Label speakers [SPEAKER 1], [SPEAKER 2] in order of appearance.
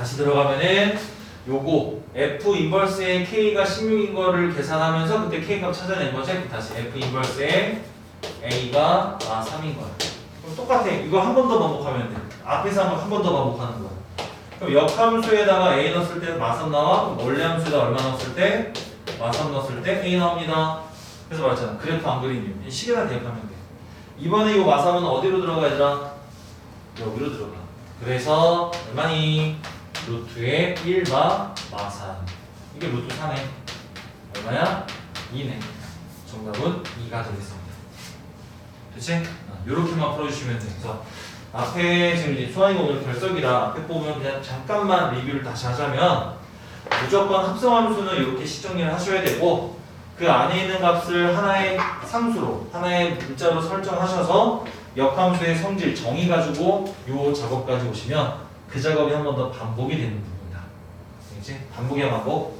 [SPEAKER 1] 다시 들어가면은 요거 F 인버스의 K가 16인 거를 계산하면서 그때 K 값 찾아낸 거지? 다시 F 인버스의 A가 아 3인 거야. 그럼 똑같아. 이거 한 번 더 반복하면 돼. 앞에서 한 번 더 반복하는 거야. 그럼 역함수에다가 A 넣었을 때 마삼 나와? 원래 함수에다 얼마 넣었을 때? 마삼 넣었을 때 A 나옵니다. 그래서 말했잖아. 그래프 안 그린 이유 시계만 대입하면 돼. 이번에 이 마삼은 어디로 들어가 얘들아? 여기로 들어가. 그래서 얼마니 루트의 1마 마산. 이게 루트 4네 얼마야? 2네. 정답은 2가 되겠습니다. 됐지? 이렇게만 풀어주시면 돼 그래서. 앞에 지금 이제 수환이가 오늘 결석이라 앞에 보면 그냥 잠깐만 리뷰를 다시 하자면 무조건 합성함수는 이렇게 시정리를 하셔야 되고 그 안에 있는 값을 하나의 상수로 하나의 문자로 설정하셔서 역함수의 성질 정의 가지고 요 작업까지 오시면 그 작업이 한 번 더 반복이 되는 부분이다. 알겠지? 반복의 반복.